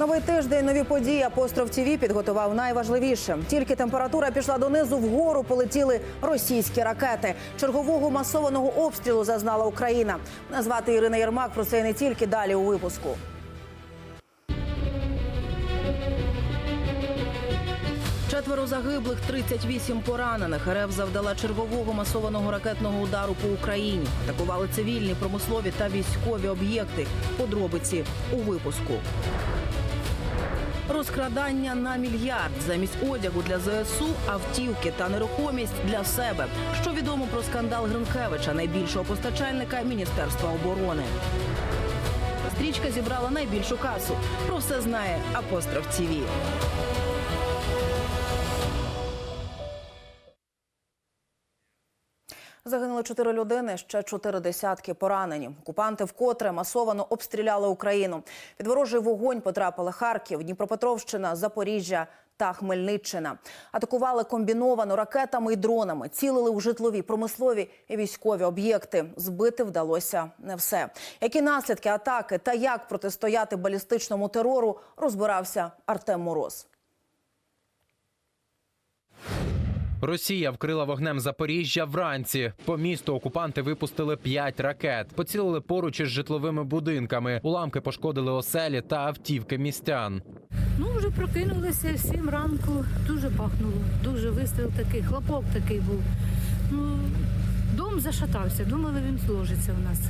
Новий тиждень, нові події. Апостроф ТІВІ підготував найважливіше. Тільки температура пішла донизу, вгору полетіли російські ракети. Чергового масованого обстрілу зазнала Україна. Назвати Ірина Єрмак про це не тільки далі у випуску. Четверо загиблих, 38 поранених. РФ завдала чергового масованого ракетного удару по Україні. Атакували цивільні, промислові та військові об'єкти. Подробиці у випуску. Розкрадання на мільярд замість одягу для ЗСУ, автівки та нерухомість для себе. Що відомо про скандал Гринкевича, найбільшого постачальника Міністерства оборони. Стрічка зібрала найбільшу касу. Про все знає Апостроф ТІВІ. Загинули чотири людини, ще чотири десятки поранені. Окупанти вкотре масовано обстріляли Україну. Під ворожий вогонь потрапили Харків, Дніпропетровщина, Запоріжжя та Хмельниччина. Атакували комбіновано ракетами і дронами, цілили у житлові, промислові і військові об'єкти. Збити вдалося не все. Які наслідки атаки та як протистояти балістичному терору, розбирався Артем Мороз. Росія вкрила вогнем Запоріжжя вранці. По місту окупанти випустили п'ять ракет, поцілили поруч із житловими будинками. Уламки пошкодили оселі та автівки містян. Ну, вже прокинулися в сім ранку, дуже пахнуло, дуже вистріл такий, хлопок такий був. Ну, дом зашатався, думали, він зложиться в нас.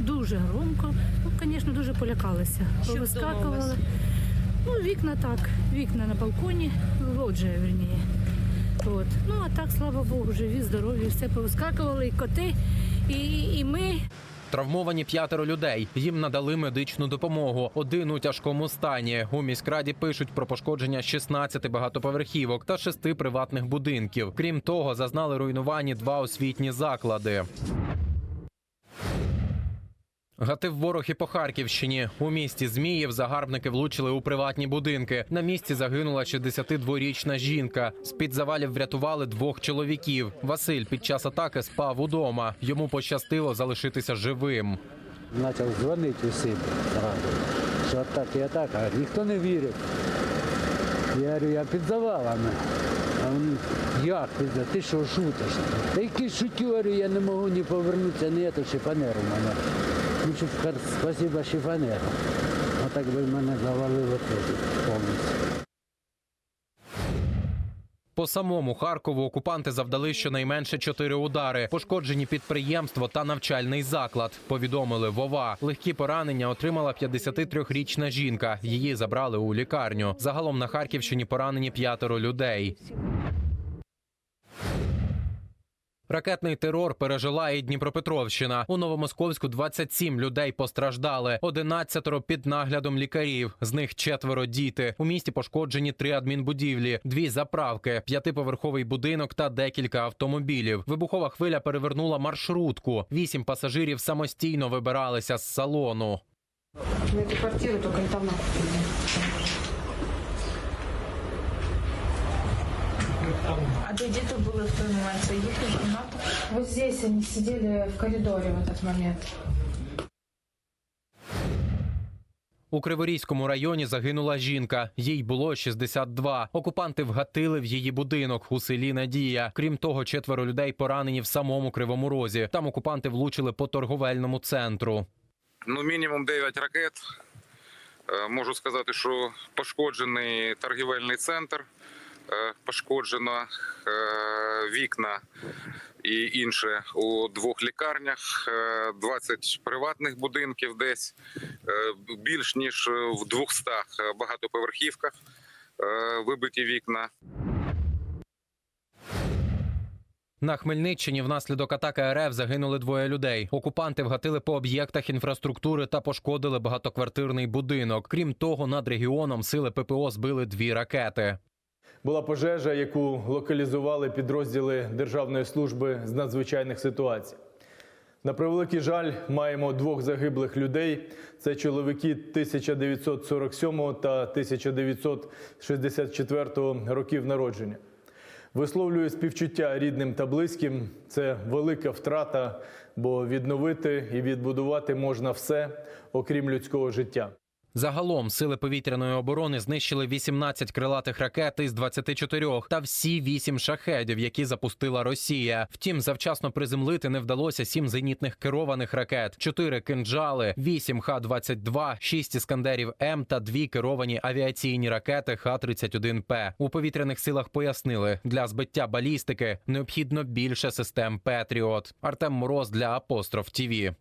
Дуже громко. Ну, звісно, дуже полякалися. Повискакували. Ну, вікна так, вікна на балконі, лоджія, верніє. От. Ну, а так, слава Богу, живі, здорові, все повискакували, і коти, і, і ми. Травмовані п'ятеро людей. Їм надали медичну допомогу. Один у тяжкому стані. У міськраді пишуть про пошкодження 16 багатоповерхівок та 6 приватних будинків. Крім того, зазнали руйнувані два освітні заклади. Гатив ворог і по Харківщині. У місті Зміїв загарбники влучили у приватні будинки. На місці загинула 62-річна жінка. З під завалів врятували двох чоловіків. Василь під час атаки спав удома. Йому пощастило залишитися живим. Почав дзвонити усім що так і так, а ніхто не вірив. Я говорю, я під завалами. А вони, як під за- ти що шутиш? Та який шутю, я не можу ні повернутися, ні, то шифанер у мене. Що, спасибо шифанеру. А так би мене завалило теж повністю. По самому Харкову окупанти завдали щонайменше чотири удари. Пошкоджені підприємство та навчальний заклад. Повідомили Вова. Легкі поранення отримала 53-річна жінка. Її забрали у лікарню. Загалом на Харківщині поранені п'ятеро людей. Ракетний терор пережила і Дніпропетровщина. У Новомосковську 27 людей постраждали, 11 під наглядом лікарів. З них четверо діти. У місті пошкоджені три адмінбудівлі, дві заправки, п'ятиповерховий будинок та декілька автомобілів. Вибухова хвиля перевернула маршрутку. Вісім пасажирів самостійно вибиралися з салону. Эту квартиру только недавно А де діти були в той момент? Це їхня кімната? Вот здесь они сидели в коридоре в этот момент. У Криворізькому районі загинула жінка. Їй було 62. Окупанти вгатили в її будинок у селі Надія. Крім того, четверо людей поранені в самому Кривому Розі. Там окупанти влучили по торговельному центру. Ну, мінімум 9 ракет. Е, Можу сказати, що пошкоджений торгівельний центр, пошкоджено е, вікна і інше у двох лікарнях, е, 20 приватних будинків десь, е, більш ніж в 200 багатоповерхівках е, вибиті вікна. На Хмельниччині внаслідок атаки РФ загинули двоє людей. Окупанти вгатили по об'єктах інфраструктури та пошкодили багатоквартирний будинок. Крім того, над регіоном сили ППО збили дві ракети. Була пожежа, яку локалізували підрозділи Державної служби з надзвичайних ситуацій. На превеликий жаль, маємо двох загиблих людей. Це чоловіки 1947 та 1964 років народження. Висловлюю співчуття рідним та близьким. Це велика втрата, бо відновити і відбудувати можна все, окрім людського життя. Загалом сили повітряної оборони знищили 18 крилатих ракет із 24 та всі 8 шахедів, які запустила Росія. Втім, завчасно приземлити не вдалося 7 зенітних керованих ракет, 4 кинджали, 8 Х-22, 6 іскандерів М та 2 керовані авіаційні ракети Х-31П. У повітряних силах пояснили, для збиття балістики необхідно більше систем Петріот. Артем Мороз для Апостроф ТІВІ.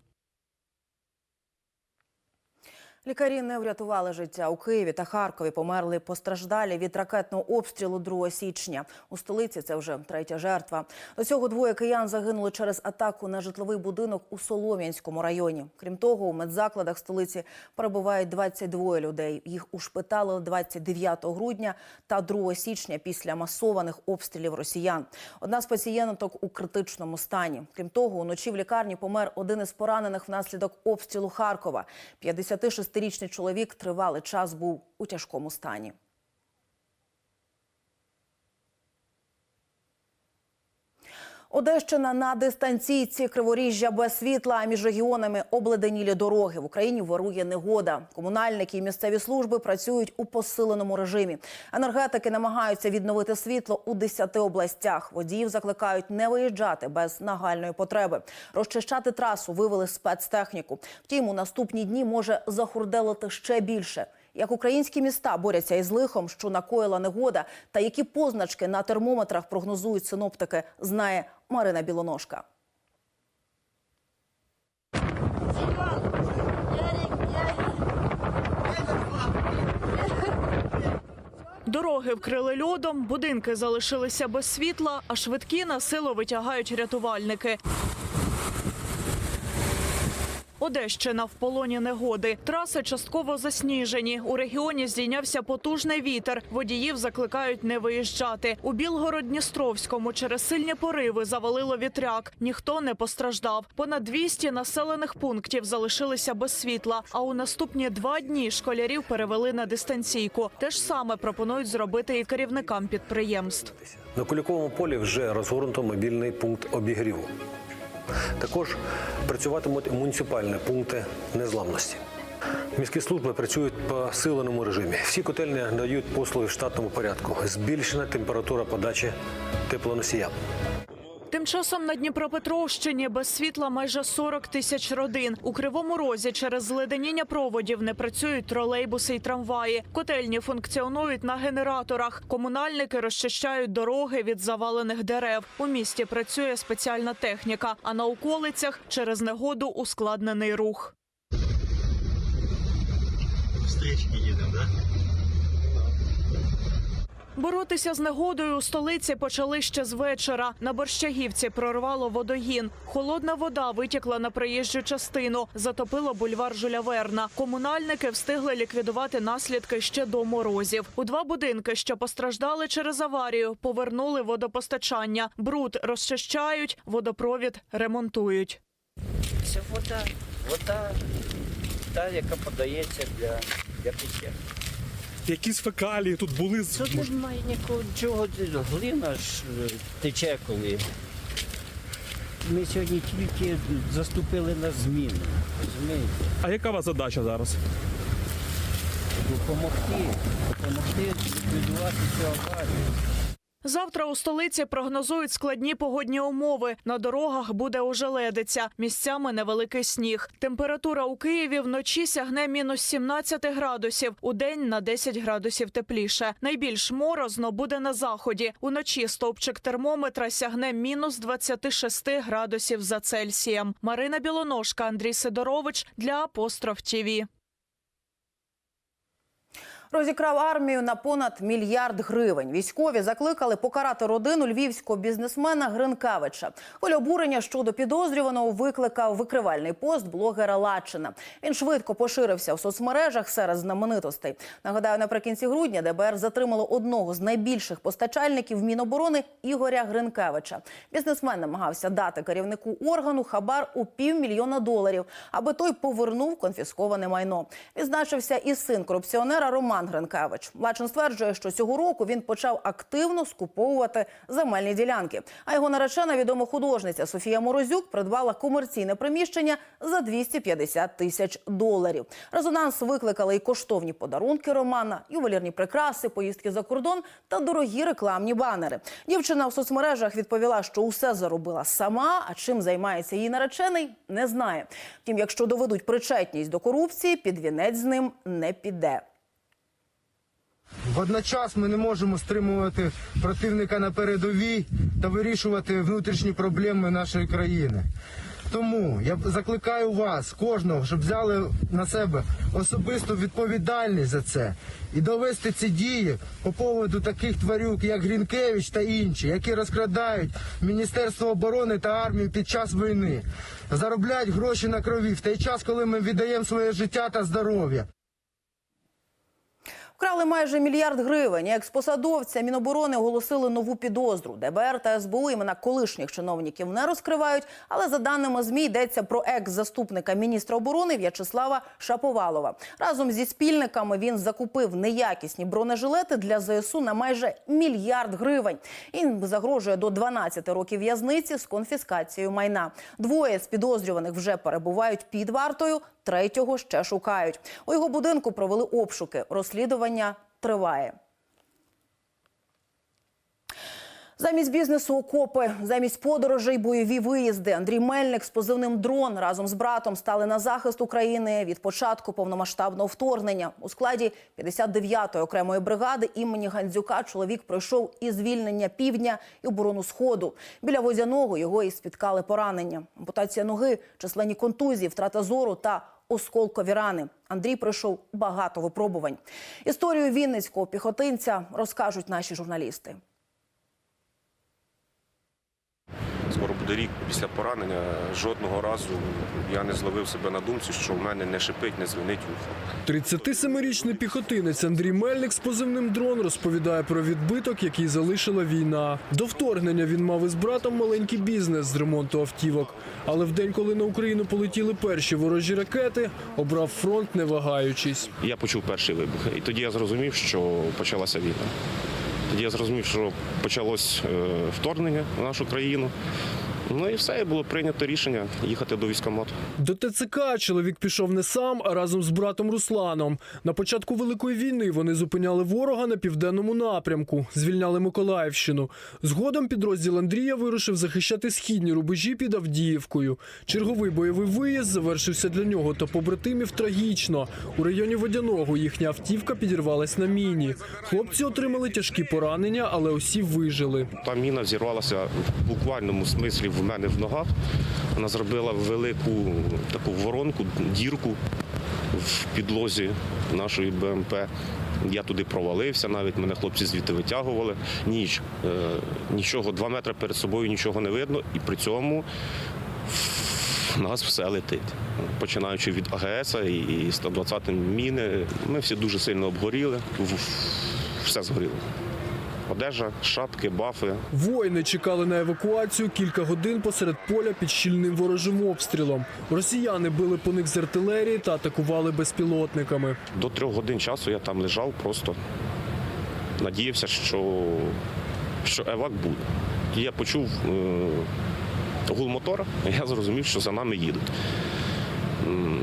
Лікарі не врятували життя у Києві та Харкові. Померли постраждалі від ракетного обстрілу 2 січня. У столиці це вже третя жертва. До цього двоє киян загинули через атаку на житловий будинок у Солом'янському районі. Крім того, у медзакладах столиці перебувають 22 людей. Їх ушпиталили 29 грудня та 2 січня після масованих обстрілів росіян. Одна з пацієнток у критичному стані. Крім того, уночі в лікарні помер один із поранених внаслідок обстрілу Харкова. 56-річний чоловік тривалий час був у тяжкому стані. Одещина на дистанційці, Криворіжжя без світла, а між регіонами обледенілі дороги. В Україні вирує негода. Комунальники і місцеві служби працюють у посиленому режимі. Енергетики намагаються відновити світло у 10 областях. Водіїв закликають не виїжджати без нагальної потреби. Розчищати трасу вивели спецтехніку. Втім, у наступні дні може захурделити ще більше. Як українські міста борються із лихом, що накоїла негода, та які позначки на термометрах прогнозують синоптики, знає Марина Білоножка. Дороги вкрили льодом, будинки залишилися без світла, а швидкі на силу витягають рятувальники. Одещина в полоні негоди. Траси частково засніжені. У регіоні здійнявся потужний вітер. Водіїв закликають не виїжджати. У Білгород-Дністровському через сильні пориви завалило вітряк. Ніхто не постраждав. Понад 200 населених пунктів залишилися без світла. А у наступні два дні школярів перевели на дистанційку. Те ж саме пропонують зробити і керівникам підприємств. На Куликовому полі вже розгорнуто мобільний пункт обігріву. Також працюватимуть муніципальні пункти незламності. Міські служби працюють по силеному режимі. Всі котельні дають послуги в штатному порядку. Збільшена температура подачі теплоносія. Тим часом на Дніпропетровщині без світла майже 40 тисяч родин. У Кривому Розі через зледеніння проводів не працюють тролейбуси й трамваї. Котельні функціонують на генераторах. Комунальники розчищають дороги від завалених дерев. У місті працює спеціальна техніка, а на околицях через негоду ускладнений рух. Боротися з негодою у столиці почали ще з вечора. На Борщагівці прорвало водогін. Холодна вода витікла на проїжджу частину, затопило бульвар Жуляверна. Комунальники встигли ліквідувати наслідки ще до морозів. У два будинки, що постраждали через аварію, повернули водопостачання. Бруд розчищають, водопровід ремонтують. Це вода, вода, та, яка подається для, для пиття. Якісь фекалії тут були з Тут немає нікого чого, глина ж е, тече коли. Ми сьогодні тільки заступили на зміну. Розумієте? А яка у вас задача зараз? Допомогти, допомогти відбувати цю аварію. Завтра у столиці прогнозують складні погодні умови. На дорогах буде ожеледиця, місцями невеликий сніг. Температура у Києві вночі сягне мінус 17 градусів, у день на 10 градусів тепліше. Найбільш морозно буде на заході. Уночі стовпчик термометра сягне мінус 26 градусів за Цельсієм. Марина Білоножка, Андрій Сидорович для Апостроф ТІВІ. Розікрав армію на понад мільярд гривень. Військові закликали покарати родину львівського бізнесмена Гринкавича. Хвилю обурення щодо підозрюваного викликав викривальний пост блогера Лачина. Він швидко поширився в соцмережах серед знаменитостей. Нагадаю, наприкінці грудня ДБР затримало одного з найбільших постачальників Міноборони Ігоря Гринкевича. Бізнесмен намагався дати керівнику органу хабар у півмільйона доларів, аби той повернув конфісковане майно. Відзначився і син корупціонера Роман Роман Гринкевич. Лачин стверджує, що цього року він почав активно скуповувати земельні ділянки. А його наречена відома художниця Софія Морозюк придбала комерційне приміщення за 250 тисяч доларів. Резонанс викликали і коштовні подарунки Романа, ювелірні прикраси, поїздки за кордон та дорогі рекламні банери. Дівчина в соцмережах відповіла, що усе заробила сама, а чим займається її наречений, не знає. Втім, якщо доведуть причетність до корупції, під вінець з ним не піде. Водночас ми не можемо стримувати противника на передовій та вирішувати внутрішні проблеми нашої країни. Тому я закликаю вас, кожного, щоб взяли на себе особисту відповідальність за це і довести ці дії по поводу таких тварюк, як Грінкевич та інші, які розкрадають Міністерство оборони та армію під час війни, заробляють гроші на крові в той час, коли ми віддаємо своє життя та здоров'я. Вкрали майже мільярд гривень. Експосадовця Міноборони оголосили нову підозру. ДБР та СБУ імена колишніх чиновників не розкривають. Але за даними ЗМІ йдеться про екс-заступника міністра оборони В'ячеслава Шаповалова. Разом зі спільниками він закупив неякісні бронежилети для ЗСУ на майже мільярд гривень. Їм загрожує до 12 років в'язниці з конфіскацією майна. Двоє з підозрюваних вже перебувають під вартою. Третього ще шукають. У його будинку провели обшуки. Розслідування триває. Замість бізнесу окопи, замість подорожей бойові виїзди. Андрій Мельник з позивним дрон разом з братом стали на захист України від початку повномасштабного вторгнення. У складі 59-ї окремої бригади імені Гандзюка чоловік пройшов і звільнення півдня, і оборону сходу. Біля водяного його і спіткали поранення. Ампутація ноги, численні контузії, втрата зору та осколкові рани. Андрій пройшов багато випробувань. Історію вінницького піхотинця розкажуть наші журналісти. Скоро буде рік після поранення. Жодного разу я не зловив себе на думці, що в мене не шипить, не дзвенить вухо. 37-річний піхотинець Андрій Мельник з позивним дрон розповідає про відбиток, який залишила війна. До вторгнення він мав із братом маленький бізнес з ремонту автівок. Але в день, коли на Україну полетіли перші ворожі ракети, обрав фронт, не вагаючись. Я почув перший вибух, і тоді я зрозумів, що почалася війна. Тоді я зрозумів, що почалось е, вторгнення в нашу країну. Ну і все, і було прийнято рішення їхати до військкомату. До ТЦК чоловік пішов не сам, а разом з братом Русланом. На початку Великої війни вони зупиняли ворога на південному напрямку, звільняли Миколаївщину. Згодом підрозділ Андрія вирушив захищати східні рубежі під Авдіївкою. Черговий бойовий виїзд завершився для нього та побратимів трагічно. У районі Водяного їхня автівка підірвалась на міні. Хлопці отримали тяжкі поранення, але усі вижили. Та міна взірвалася в буквальному смислі в мене в ногах. Вона зробила велику таку воронку, дірку в підлозі нашої БМП. Я туди провалився, навіть мене хлопці звідти витягували. Ніч, е, нічого, два метри перед собою нічого не видно, і при цьому в нас все летить. Починаючи від АГС і 120 міни, ми всі дуже сильно обгоріли, все згоріло. Одежа, шапки, бафи, Воїни чекали на евакуацію кілька годин посеред поля під щільним ворожим обстрілом. Росіяни били по них з артилерії та атакували безпілотниками. До трьох годин часу я там лежав, просто надіявся, що, що евак буде. І я почув е, гул мотора, і я зрозумів, що за нами їдуть.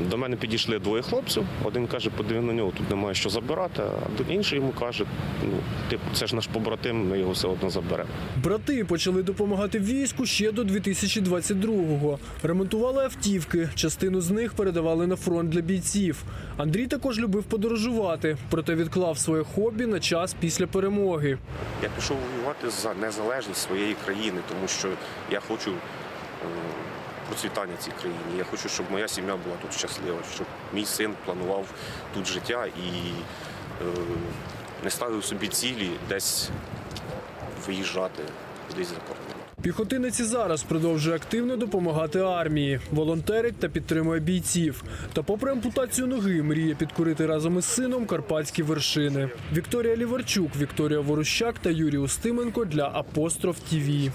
До мене підійшли двоє хлопців. Один каже, подиви на нього, тут немає що забирати, а інший йому каже, ну, типу, це ж наш побратим, ми його все одно заберемо. Брати почали допомагати війську ще до 2022-го. Ремонтували автівки. Частину з них передавали на фронт для бійців. Андрій також любив подорожувати, проте відклав своє хобі на час після перемоги. Я пішов воювати за незалежність своєї країни, тому що я хочу е, процвітання цій країні. Я хочу, щоб моя сім'я була тут щаслива, щоб мій син планував тут життя і е, не ставив собі цілі десь виїжджати кудись за кордон. Піхотинець і зараз продовжує активно допомагати армії, волонтерить та підтримує бійців. Та, попри ампутацію ноги, мріє підкорити разом із сином карпатські вершини. Вікторія Ліварчук, Вікторія Ворущак та Юрій Устименко для Апостроф ТІВІ.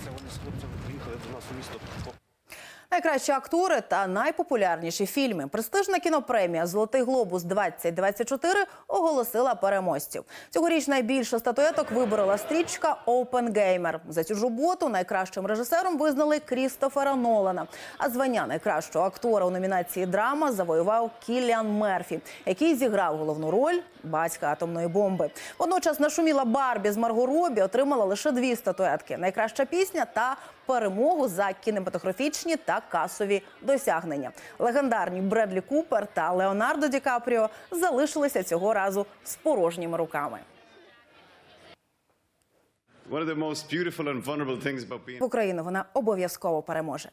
Найкращі актори та найпопулярніші фільми. Престижна кінопремія Золотий глобус 2024 оголосила переможців. Цьогоріч найбільше статуеток виборола стрічка «Опенгеймер». За цю ж роботу найкращим режисером визнали Крістофера Нолана. А звання найкращого актора у номінації драма завоював Кіліан Мерфі, який зіграв головну роль батька атомної бомби. Водночас нашуміла Барбі з Марго Робі отримала лише дві статуетки: найкраща пісня та перемогу за кінематографічні та касові досягнення. Легендарні Бредлі Купер та Леонардо Ді Капріо залишилися цього разу з порожніми руками. В Україну вона обов'язково переможе.